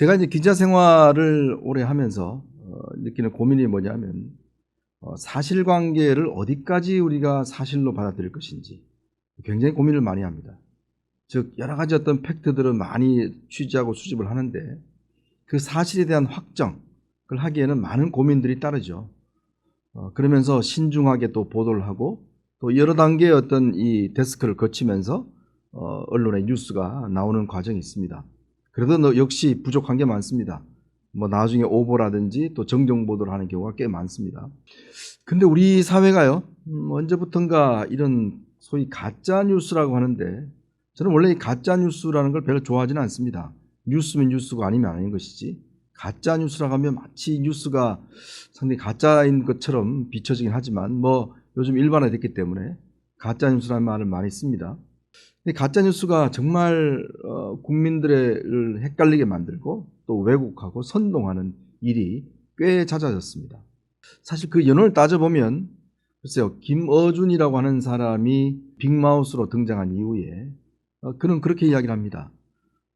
제가 이제 기자 생활을 오래 하면서 어, 느끼는 고민이 뭐냐면 어, 사실관계를 어디까지 우리가 사실로 받아들일 것인지 굉장히 고민을 많이 합니다. 즉 여러 가지 어떤 팩트들을 많이 취재하고 수집을 하는데 그 사실에 대한 확정을 하기에는 많은 고민들이 따르죠. 어, 그러면서 신중하게 또 보도를 하고 또 여러 단계의 어떤 이 데스크를 거치면서 어, 언론의 뉴스가 나오는 과정이 있습니다. 그래도 너- 역시 부족한 게 많습니다. 뭐 나중에 오보라든지 또 정정 보도를 하는 경우가 꽤 많습니다. 근데 우리 사회가요, 음, 언제부턴가 이런 소위 가짜 뉴스라고 하는데 저는 원래 이 가짜 뉴스라는 걸 별로 좋아하지는 않습니다. 뉴스면 뉴스고 아니면 아닌 것이지. 가짜 뉴스라고 하면 마치 뉴스가 상당히 가짜인 것처럼 비춰지긴 하지만 뭐 요즘 일반화됐기 때문에 가짜 뉴스라는 말을 많이 씁니다. 가짜 뉴스가 정말 어, 국민들을 헷갈리게 만들고 또 왜곡하고 선동하는 일이 꽤 잦아졌습니다. 사실 그 연원을 따져보면 글쎄요 김어준이라고 하는 사람이 빅마우스로 등장한 이후에 어, 그는 그렇게 이야기를 합니다.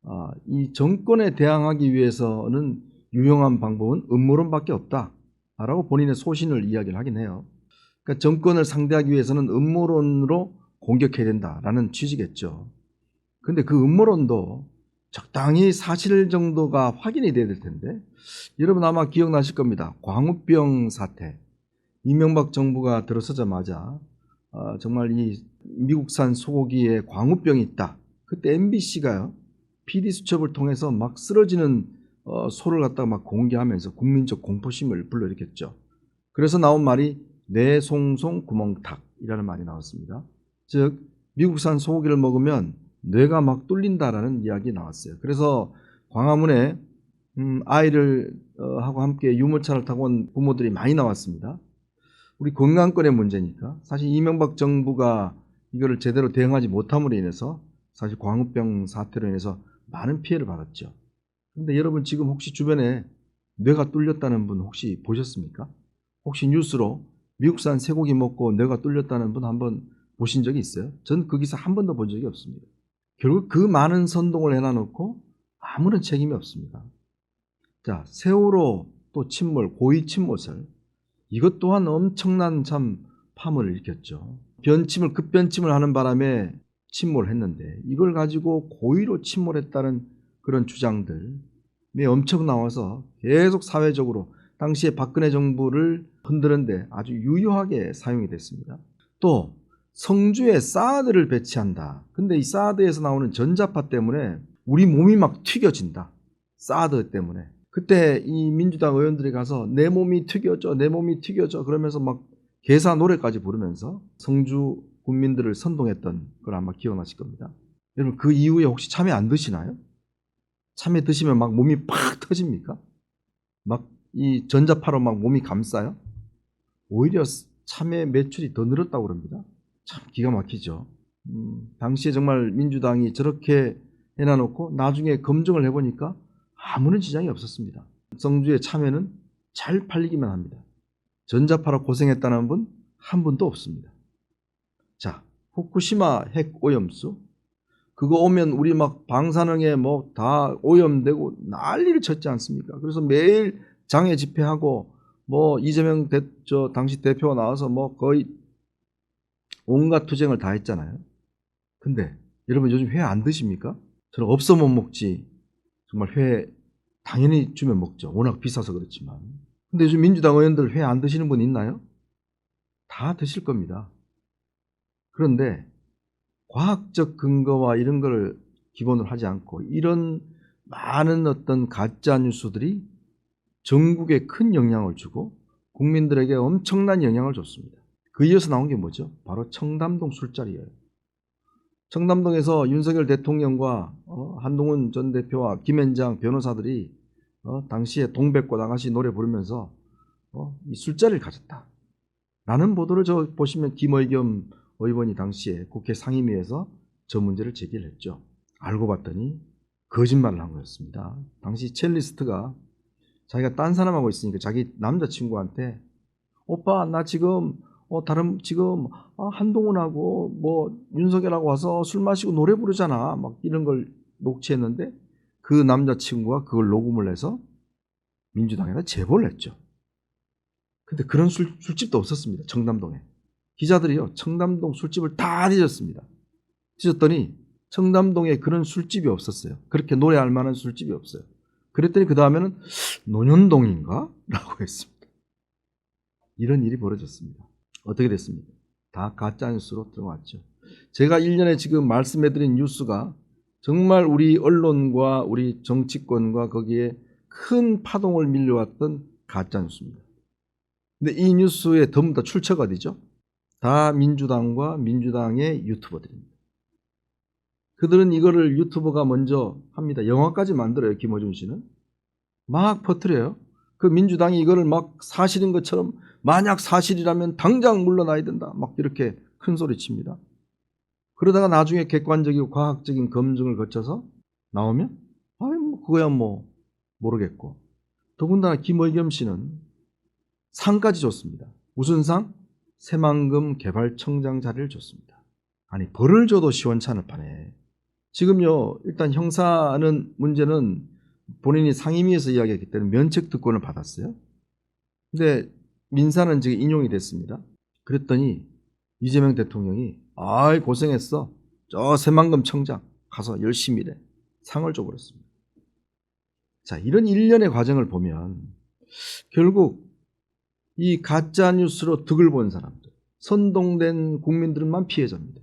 아, 이 정권에 대항하기 위해서는 유용한 방법은 음모론밖에 없다라고 본인의 소신을 이야기를 하긴 해요. 그러니까 정권을 상대하기 위해서는 음모론으로 공격해야 된다라는 취지겠죠. 근데 그 음모론도 적당히 사실 정도가 확인이 돼야 될 텐데 여러분 아마 기억나실 겁니다. 광우병 사태. 이명박 정부가 들어서자마자 어, 정말 이 미국산 소고기에 광우병이 있다. 그때 MBC가요. PD 수첩을 통해서 막 쓰러지는 어, 소를 갖다가 막 공개하면서 국민적 공포심을 불러일으켰죠. 그래서 나온 말이 뇌송송 구멍탁이라는 말이 나왔습니다. 즉 미국산 소고기를 먹으면 뇌가 막 뚫린다라는 이야기 나왔어요. 그래서 광화문에 음, 아이를 어, 하고 함께 유모차를 타고 온 부모들이 많이 나왔습니다. 우리 건강권의 문제니까 사실 이명박 정부가 이거를 제대로 대응하지 못함으로 인해서 사실 광우병 사태로 인해서 많은 피해를 받았죠. 근데 여러분 지금 혹시 주변에 뇌가 뚫렸다는 분 혹시 보셨습니까? 혹시 뉴스로 미국산 쇠고기 먹고 뇌가 뚫렸다는 분 한번 보신 적이 있어요? 전 그 기사 한 번도 본 적이 없습니다. 결국 그 많은 선동을 해놔놓고 아무런 책임이 없습니다. 자, 세월호 또 침몰, 고의 침몰설. 이것 또한 엄청난 참 파문을 일으켰죠. 변침을, 급변침을 하는 바람에 침몰했는데 이걸 가지고 고의로 침몰했다는 그런 주장들이 엄청 나와서 계속 사회적으로 당시에 박근혜 정부를 흔드는데 아주 유효하게 사용이 됐습니다. 또 성주에 사드를 배치한다. 근데 이 사드에서 나오는 전자파 때문에 우리 몸이 막 튀겨진다. 사드 때문에. 그때 이 민주당 의원들이 가서 내 몸이 튀겨져, 내 몸이 튀겨져 그러면서 막 개사 노래까지 부르면서 성주 국민들을 선동했던 걸 아마 기억나실 겁니다. 여러분 그 이후에 혹시 참외 안 드시나요? 참외 드시면 막 몸이 팍 터집니까? 막 이 전자파로 막 몸이 감싸요? 오히려 참외 매출이 더 늘었다고 그럽니다. 참 기가 막히죠. 음, 당시에 정말 민주당이 저렇게 해놔놓고 나중에 검증을 해보니까 아무런 지장이 없었습니다. 성주의 참외는 잘 팔리기만 합니다. 전자파로 고생했다는 분 한 분도 없습니다. 자, 후쿠시마 핵 오염수 그거 오면 우리 막 방사능에 뭐 다 오염되고 난리를 쳤지 않습니까? 그래서 매일 장애 집회하고 뭐 이재명 대, 저 당시 대표가 나와서 뭐 거의 온갖 투쟁을 다 했잖아요. 근데 여러분 요즘 회 안 드십니까? 저는 없어 못 먹지. 정말 회 당연히 주면 먹죠. 워낙 비싸서 그렇지만. 근데 요즘 민주당 의원들 회 안 드시는 분 있나요? 다 드실 겁니다. 그런데 과학적 근거와 이런 걸 기본으로 하지 않고 이런 많은 어떤 가짜 뉴스들이 전국에 큰 영향을 주고 국민들에게 엄청난 영향을 줬습니다. 그 이어서 나온 게 뭐죠? 바로 청담동 술자리예요. 청담동에서 윤석열 대통령과 어, 한동훈 전 대표와 김현장 변호사들이 어, 당시에 동백꽃 아가씨 노래 부르면서 어, 이 술자리를 가졌다. 라는 보도를 저 보시면 김의겸 의원이 당시에 국회 상임위에서 저 문제를 제기를 했죠. 알고 봤더니 거짓말을 한 거였습니다. 당시 첼리스트가 자기가 딴 사람하고 있으니까 자기 남자친구한테 오빠 나 지금 어 다른 지금 어, 한동훈하고 뭐 윤석열하고 와서 술 마시고 노래 부르잖아 막 이런 걸 녹취했는데 그 남자친구가 그걸 녹음을 해서 민주당에다 제보를 했죠. 근데 그런 술, 술집도 없었습니다. 청담동에. 기자들이요, 청담동 술집을 다 뒤졌습니다. 뒤졌더니 청담동에 그런 술집이 없었어요. 그렇게 노래할 만한 술집이 없어요. 그랬더니 그 다음에는 논현동인가? 라고 했습니다. 이런 일이 벌어졌습니다. 어떻게 됐습니까? 다 가짜 뉴스로 들어왔죠. 제가 1년에 지금 말씀해드린 뉴스가 정말 우리 언론과 우리 정치권과 거기에 큰 파동을 밀려왔던 가짜 뉴스입니다. 근데 이 뉴스의 전부 다 출처가 어디죠? 다 민주당과 민주당의 유튜버들입니다. 그들은 이거를 유튜버가 먼저 합니다. 영화까지 만들어요, 김호준 씨는. 막 퍼뜨려요. 그 민주당이 이거를 막 사실인 것처럼 만약 사실이라면 당장 물러나야 된다. 막 이렇게 큰 소리 칩니다. 그러다가 나중에 객관적이고 과학적인 검증을 거쳐서 나오면, 아이, 뭐, 그거야 뭐, 모르겠고. 더군다나 김의겸 씨는 상까지 줬습니다. 무슨 상? 새만금 개발청장 자리를 줬습니다. 아니, 벌을 줘도 시원찮을 판에. 지금요, 일단 형사는 문제는 본인이 상임위에서 이야기했기 때문에 면책 특권을 받았어요. 근데 민사는 지금 인용이 됐습니다. 그랬더니 이재명 대통령이 아이 고생했어. 저 새만금 청장 가서 열심히 일해. 상을 줘버렸습니다. 자, 이런 일련의 과정을 보면 결국 이 가짜 뉴스로 득을 본 사람들, 선동된 국민들만 피해자입니다.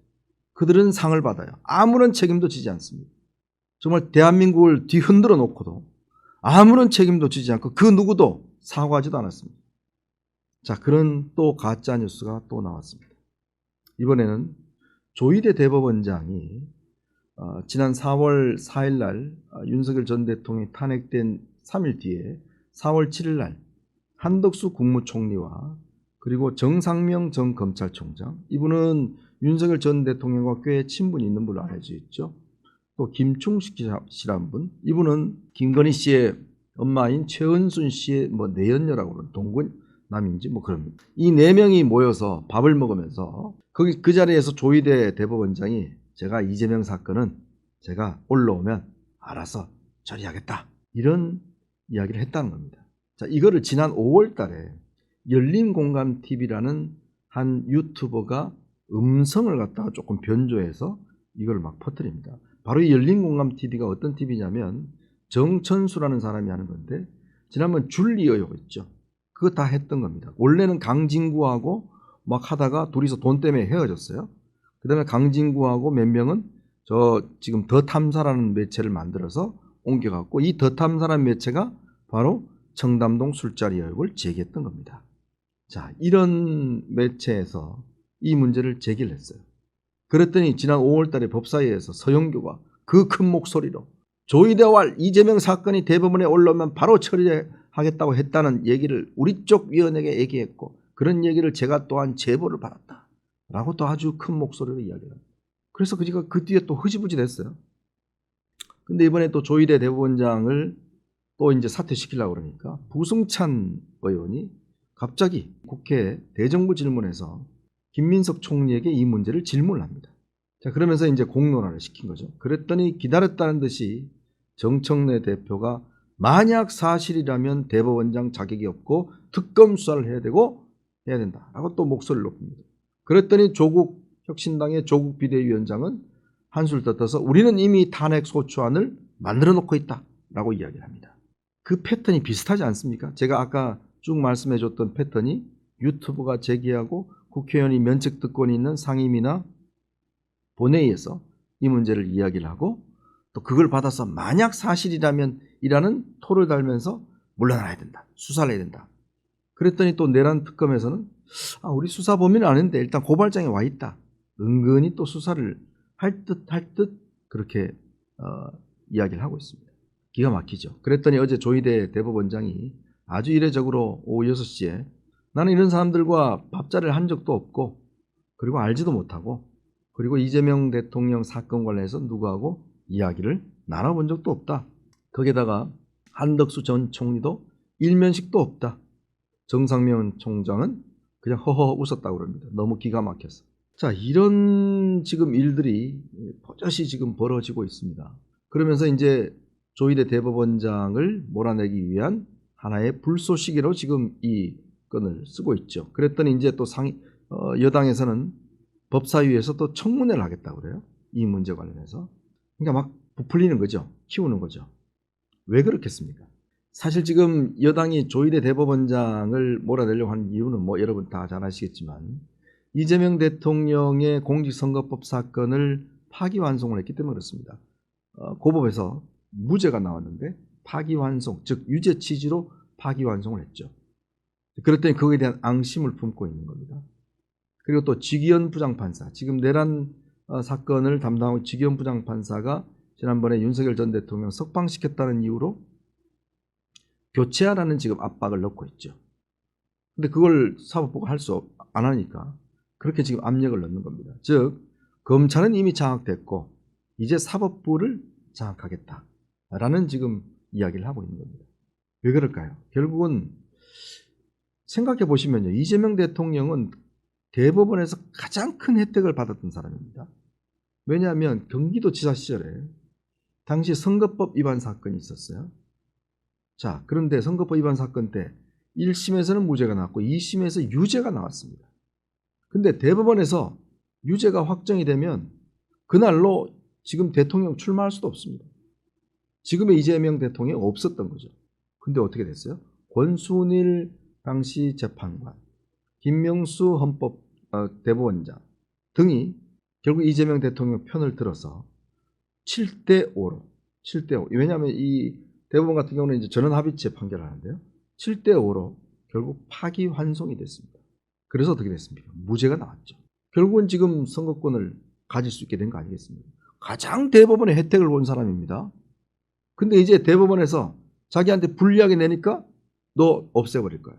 그들은 상을 받아요. 아무런 책임도 지지 않습니다. 정말 대한민국을 뒤흔들어 놓고도 아무런 책임도 지지 않고 그 누구도 사과하지도 않았습니다. 자, 그런 또 가짜 뉴스가 또 나왔습니다. 이번에는 조희대 대법원장이 어, 지난 4월 4일 날 어, 윤석열 전 대통령이 탄핵된 3일 뒤에 4월 7일 날 한덕수 국무총리와 그리고 정상명 전 검찰총장 이분은 윤석열 전 대통령과 꽤 친분이 있는 분으로 알려져 있죠. 또 김충식 씨라는 분 이분은 김건희 씨의 엄마인 최은순 씨의 뭐 내연녀라고 그러는 동군 남인지 뭐 그런 이 네 명이 모여서 밥을 먹으면서 거기 그 자리에서 조희대 대법원장이 제가 이재명 사건은 제가 올라오면 알아서 처리하겠다 이런 이야기를 했다는 겁니다. 자 이거를 지난 5월달에 열린공감 TV라는 한 유튜버가 음성을 갖다가 조금 변조해서 이걸 막 퍼뜨립니다. 바로 이 열린공감 TV가 어떤 TV냐면 정천수라는 사람이 하는 건데 지난번 줄리 의혹 있죠. 그거 다 했던 겁니다. 원래는 강진구하고 막 하다가 둘이서 돈 때문에 헤어졌어요. 그 다음에 강진구하고 몇 명은 저 지금 더 탐사라는 매체를 만들어서 옮겨갔고 이 더 탐사라는 매체가 바로 청담동 술자리 의혹을 제기했던 겁니다. 자, 이런 매체에서 이 문제를 제기를 했어요. 그랬더니 지난 5월 달에 법사위에서 서영교가 그 큰 목소리로 조이대왈 이재명 사건이 대법원에 올라오면 바로 처리하겠다고 했다는 얘기를 우리 쪽 위원에게 얘기했고 그런 얘기를 제가 또한 제보를 받았다. 라고 또 아주 큰 목소리로 이야기를 합니다. 그래서 그가 그 뒤에 또 흐지부지 됐어요. 근데 이번에 또 조이대 대법원장을 또 이제 사퇴시키려고 그러니까 부승찬 의원이 갑자기 국회 대정부 질문에서 김민석 총리에게 이 문제를 질문을 합니다. 자, 그러면서 이제 공론화를 시킨 거죠. 그랬더니 기다렸다는 듯이 정청래 대표가 만약 사실이라면 대법원장 자격이 없고 특검 수사를 해야 되고 해야 된다라고 또 목소리를 높입니다. 그랬더니 조국 혁신당의 조국 비대위원장은 한술 떠떠서 우리는 이미 탄핵 소추안을 만들어 놓고 있다라고 이야기를 합니다. 그 패턴이 비슷하지 않습니까? 제가 아까 쭉 말씀해 줬던 패턴이 유튜브가 제기하고 국회의원이 면책특권이 있는 상임위나 본회의에서 이 문제를 이야기를 하고 또 그걸 받아서 만약 사실이라면 이라는 토를 달면서 물러나야 된다. 수사를 해야 된다. 그랬더니 또 내란 특검에서는 아, 우리 수사 범위는 아닌데 일단 고발장에 와 있다. 은근히 또 수사를 할 듯 할 듯 그렇게 어, 이야기를 하고 있습니다. 기가 막히죠. 그랬더니 어제 조희대 대법원장이 아주 이례적으로 오후 6시에 나는 이런 사람들과 밥자리를 한 적도 없고 그리고 알지도 못하고 그리고 이재명 대통령 사건 관련해서 누구하고 이야기를 나눠본 적도 없다. 거기에다가 한덕수 전 총리도 일면식도 없다. 정상면 총장은 그냥 허허 웃었다고 그럽니다. 너무 기가 막혀서. 자, 이런 지금 일들이 버젓이 지금 벌어지고 있습니다. 그러면서 이제 조희대 대법원장을 몰아내기 위한 하나의 불쏘시개로 지금 이 건을 쓰고 있죠. 그랬더니 이제 또 상, 어, 여당에서는 법사위에서 또 청문회를 하겠다고 그래요. 이 문제 관련해서. 그러니까 막 부풀리는 거죠. 키우는 거죠. 왜 그렇겠습니까? 사실 지금 여당이 조희대 대법원장을 몰아내려고 하는 이유는 뭐 여러분 다 잘 아시겠지만 이재명 대통령의 공직선거법 사건을 파기환송을 했기 때문에 그렇습니다. 어, 고법에서 무죄가 나왔는데 파기환송, 즉 유죄 취지로 파기환송을 했죠. 그랬더니 그거에 대한 앙심을 품고 있는 겁니다. 그리고 또 지기현 부장판사, 지금 내란 어, 사건을 담당하고 지기현 부장판사가 지난번에 윤석열 전 대통령 석방시켰다는 이유로 교체하라는 지금 압박을 넣고 있죠. 근데 그걸 사법부가 할 수 안 하니까 그렇게 지금 압력을 넣는 겁니다. 즉 검찰은 이미 장악됐고 이제 사법부를 장악하겠다라는 지금 이야기를 하고 있는 겁니다. 왜 그럴까요? 결국은 생각해 보시면요. 이재명 대통령은 대법원에서 가장 큰 혜택을 받았던 사람입니다. 왜냐하면 경기도 지사 시절에 당시 선거법 위반 사건이 있었어요. 자, 그런데 선거법 위반 사건 때 1심에서는 무죄가 나왔고 2심에서 유죄가 나왔습니다. 근데 대법원에서 유죄가 확정이 되면 그날로 지금 대통령 출마할 수도 없습니다. 지금의 이재명 대통령이 없었던 거죠. 근데 어떻게 됐어요? 권순일 당시 재판관, 김명수 헌법 어, 대법원장 등이 결국 이재명 대통령 편을 들어서 7대 5로 7대 5. 왜냐하면 이 대법원 같은 경우는 이제 전원 합의체 판결을 하는데요. 7대 5로 결국 파기환송이 됐습니다. 그래서 어떻게 됐습니까? 무죄가 나왔죠. 결국은 지금 선거권을 가질 수 있게 된 거 아니겠습니까? 가장 대법원의 혜택을 본 사람입니다. 근데 이제 대법원에서 자기한테 불리하게 내니까 너 없애버릴 거야.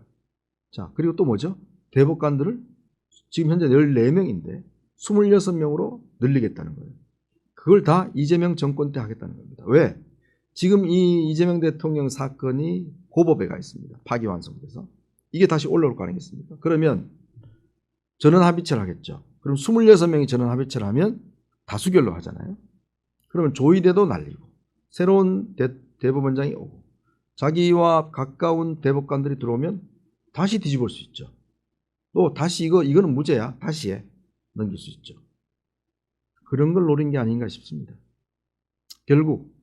자, 그리고 또 뭐죠? 대법관들을 지금 현재 14명인데 26명으로 늘리겠다는 거예요. 그걸 다 이재명 정권 때 하겠다는 겁니다. 왜? 지금 이 이재명 대통령 사건이 고법에 가 있습니다. 파기완성돼서. 이게 다시 올라올 거 아니겠습니까? 그러면 전원 합의체를 하겠죠. 그럼 26명이 전원 합의체를 하면 다수결로 하잖아요. 그러면 조의대도 날리고 새로운 대, 대법원장이 오고 자기와 가까운 대법관들이 들어오면 다시 뒤집을 수 있죠. 또 다시 이거 이거는 무죄야. 다시 해. 넘길 수 있죠. 그런 걸 노린 게 아닌가 싶습니다. 결국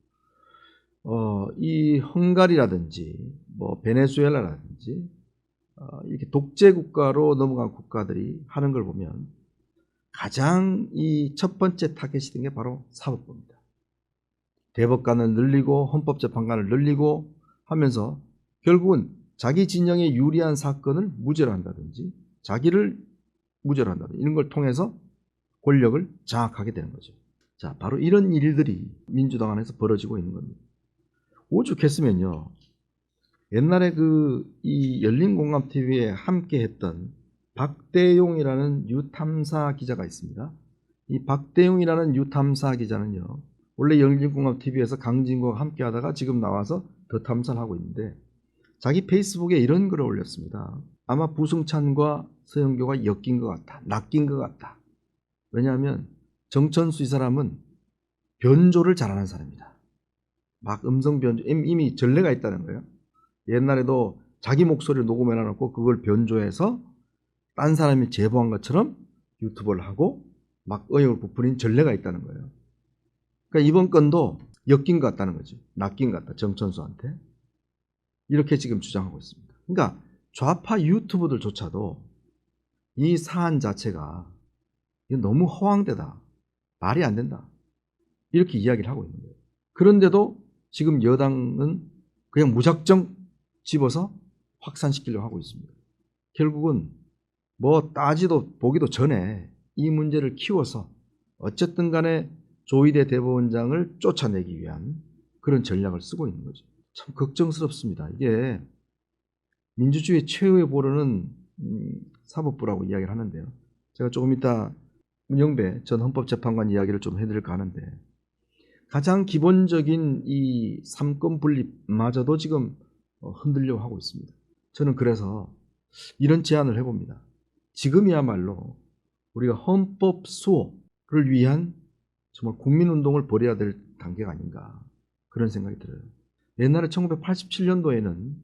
어, 이 헝가리라든지 뭐 베네수엘라라든지 어, 이렇게 독재 국가로 넘어간 국가들이 하는 걸 보면 가장 이 첫 번째 타겟이 된 게 바로 사법부입니다. 대법관을 늘리고 헌법재판관을 늘리고 하면서 결국은 자기 진영에 유리한 사건을 무죄로 한다든지 자기를 무죄로 한다든지 이런 걸 통해서 권력을 장악하게 되는 거죠. 자, 바로 이런 일들이 민주당 안에서 벌어지고 있는 겁니다. 오죽했으면요. 옛날에 그 이 열린공감 TV에 함께 했던 박대용이라는 유탐사 기자가 있습니다. 이 박대용이라는 유탐사 기자는요. 원래 열린공감 TV에서 강진구와 함께 하다가 지금 나와서 더 탐사를 하고 있는데 자기 페이스북에 이런 글을 올렸습니다. 아마 부승찬과 서영교가 엮인 것 같다. 낚인 것 같다. 왜냐하면 정천수 이 사람은 변조를 잘하는 사람이다. 막 음성 변조, 이미 전례가 있다는 거예요. 옛날에도 자기 목소리를 녹음해 놔놓고 그걸 변조해서 딴 사람이 제보한 것처럼 유튜브를 하고 막 의혹을 부풀린 전례가 있다는 거예요. 그러니까 이번 건도 엮인 것 같다는 거죠. 낚인 것 같다. 정천수한테. 이렇게 지금 주장하고 있습니다. 그러니까 좌파 유튜브들조차도 이 사안 자체가 너무 허황되다. 말이 안 된다. 이렇게 이야기를 하고 있는 거예요. 그런데도 지금 여당은 그냥 무작정 집어서 확산시키려고 하고 있습니다. 결국은 뭐 따지도 보기도 전에 이 문제를 키워서 어쨌든 간에 조희대 대법원장을 쫓아내기 위한 그런 전략을 쓰고 있는 거죠. 참 걱정스럽습니다. 이게 민주주의 최후의 보루는 음, 사법부라고 이야기를 하는데요. 제가 조금 이따 문영배 전 헌법재판관 이야기를 좀 해드릴까 하는데 가장 기본적인 이 삼권 분립마저도 지금 어, 흔들려고 하고 있습니다. 저는 그래서 이런 제안을 해봅니다. 지금이야말로 우리가 헌법 수호를 위한 정말 국민운동을 벌여야 될 단계가 아닌가. 그런 생각이 들어요. 옛날에 1987년도에는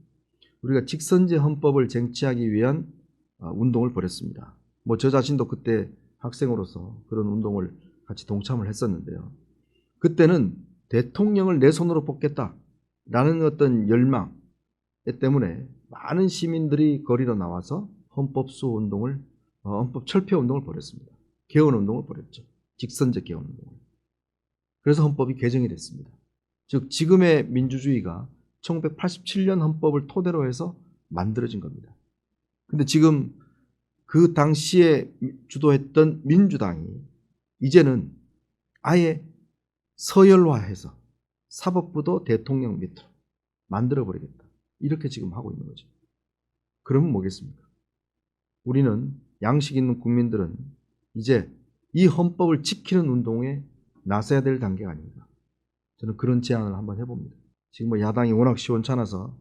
우리가 직선제 헌법을 쟁취하기 위한 어, 운동을 벌였습니다. 뭐 저 자신도 그때 학생으로서 그런 운동을 같이 동참을 했었는데요. 그때는 대통령을 내 손으로 뽑겠다라는 어떤 열망 때문에 많은 시민들이 거리로 나와서 헌법 수호 운동을 어, 헌법 철폐 운동을 벌였습니다. 개헌 운동을 벌였죠. 직선제 개헌 운동을. 그래서 헌법이 개정이 됐습니다. 즉 지금의 민주주의가 1987년 헌법을 토대로 해서 만들어진 겁니다. 근데 지금 그 당시에 주도했던 민주당이 이제는 아예 서열화해서 사법부도 대통령 밑으로 만들어 버리겠다. 이렇게 지금 하고 있는 거죠. 그러면 뭐겠습니까? 우리는 양식 있는 국민들은 이제 이 헌법을 지키는 운동에 나서야 될 단계가 아닙니다. 저는 그런 제안을 한번 해봅니다. 지금 뭐 야당이 워낙 시원찮아서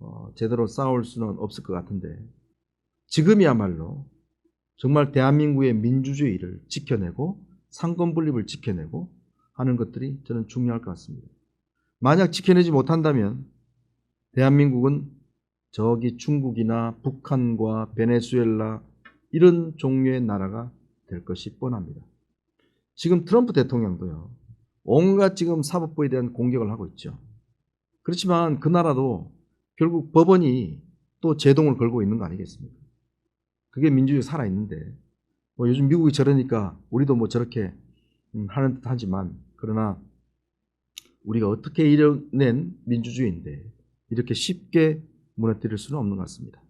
어, 제대로 싸울 수는 없을 것 같은데 지금이야말로 정말 대한민국의 민주주의를 지켜내고 상권 분립을 지켜내고 하는 것들이 저는 중요할 것 같습니다. 만약 지켜내지 못한다면 대한민국은 저기 중국이나 북한과 베네수엘라 이런 종류의 나라가 될 것이 뻔합니다. 지금 트럼프 대통령도요. 온갖 지금 사법부에 대한 공격을 하고 있죠. 그렇지만 그 나라도 결국 법원이 또 제동을 걸고 있는 거 아니겠습니까? 그게 민주주의 살아있는데 뭐 요즘 미국이 저러니까 우리도 뭐 저렇게 음, 하는 듯 하지만 그러나 우리가 어떻게 이뤄낸 민주주의인데 이렇게 쉽게 무너뜨릴 수는 없는 것 같습니다.